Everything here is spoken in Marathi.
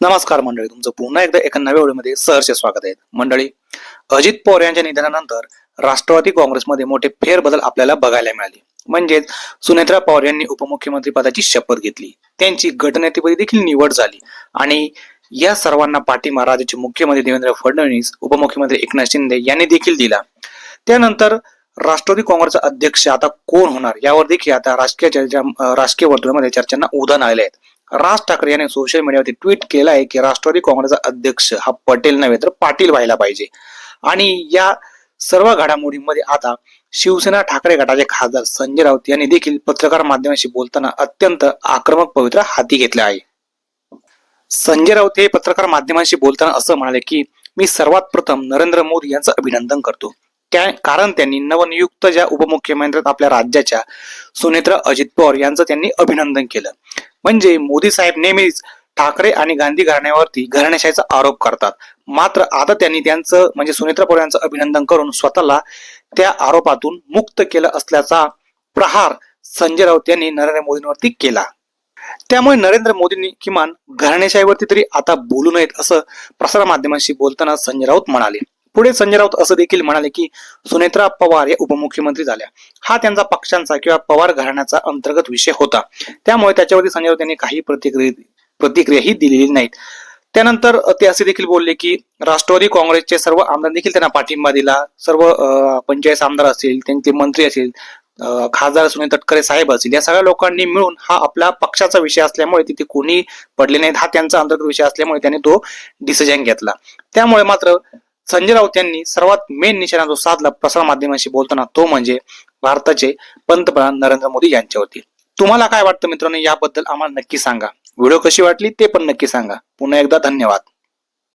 नमस्कार मंडळी तुमचं पुन्हा एकदा एका नव्या व्हिडिओमध्ये सहर्ष स्वागत आहे. मंडळी अजित पवार यांच्या निधनानंतर राष्ट्रवादी काँग्रेसमध्ये मोठे फेरबदल आपल्याला बघायला मिळाले. म्हणजेच सुनेत्रा पवार यांनी उपमुख्यमंत्री पदाची शपथ घेतली. त्यांची गटनेतेपदी देखील निवड झाली. आणि या सर्वांना पाठिंबा राज्याचे मुख्यमंत्री देवेंद्र फडणवीस उपमुख्यमंत्री एकनाथ शिंदे यांनी देखील दिला. त्यानंतर राष्ट्रवादी काँग्रेसचा अध्यक्ष आता कोण होणार? यावर देखील आता राजकीय चर्चा राजकीय वर्तुळामध्ये चर्चांना उधाण आले आहेत. राज ठाकरे यांनी सोशल मीडियावरती ट्विट केलं आहे की राष्ट्रवादी काँग्रेसचा अध्यक्ष हा पटेल नव्हे तर पाटील व्हायला पाहिजे. आणि या सर्व घडामोडींमध्ये आता शिवसेना ठाकरे गटाचे खासदार संजय राऊत यांनी देखील पत्रकार माध्यमांशी बोलताना अत्यंत आक्रमक पवित्र हाती घेतले आहे. संजय राऊत हे पत्रकार माध्यमांशी बोलताना असं म्हणाले की मी सर्वात प्रथम नरेंद्र मोदी यांचं अभिनंदन करतो. त्या कारण त्यांनी नवनियुक्त ज्या उपमुख्यमंत्र्यात आपल्या राज्याच्या सुनेत्रा अजित पवार यांचं त्यांनी अभिनंदन केलं. म्हणजे मोदी साहेब नेहमीच ठाकरे आणि गांधी घराण्यावरती घराण्याशाहीचा आरोप करतात. मात्र आता त्यांनी त्यांचं म्हणजे सुनेत्र पवार यांचं अभिनंदन करून स्वतःला त्या आरोपातून मुक्त केलं असल्याचा प्रहार संजय राऊत यांनी नरेंद्र मोदींवरती केला. त्यामुळे नरेंद्र मोदींनी किमान घराणेशाहीवरती तरी आता बोलू नयेत असं प्रसार माध्यमांशी बोलताना संजय राऊत म्हणाले. पुढे संजय राऊत असं देखील म्हणाले की सुनेत्रा पवार या उपमुख्यमंत्री झाल्या. हा त्यांचा पक्षांचा किंवा पवार घराण्याचा अंतर्गत विषय होता. त्यामुळे त्याच्यावरती संजय राऊत यांनी काही प्रतिक्रिया प्रतिक्रियाही दिलेली नाहीत. त्यानंतर ते असे देखील बोलले की राष्ट्रवादी काँग्रेसचे सर्व आमदार देखील त्यांना पाठिंबा दिला. सर्व पंचायत आमदार असतील त्यांचे मंत्री असतील खासदार सुनील तटकरे साहेब असतील या सगळ्या लोकांनी मिळून हा आपला पक्षाचा विषय असल्यामुळे तिथे कोणी पडले नाहीत. हा त्यांचा अंतर्गत विषय असल्यामुळे त्यांनी तो डिसिजन घेतला. त्यामुळे मात्र संजय राऊत यांनी सर्वात मेन निशाणा जो साधला प्रसार माध्यमांशी बोलताना तो म्हणजे भारताचे पंतप्रधान नरेंद्र मोदी यांच्यावरती. तुम्हाला काय वाटतं मित्रांनो? याबद्दल आम्हाला नक्की सांगा. व्हिडिओ कशी वाटली ते पण नक्की सांगा. पुन्हा एकदा धन्यवाद.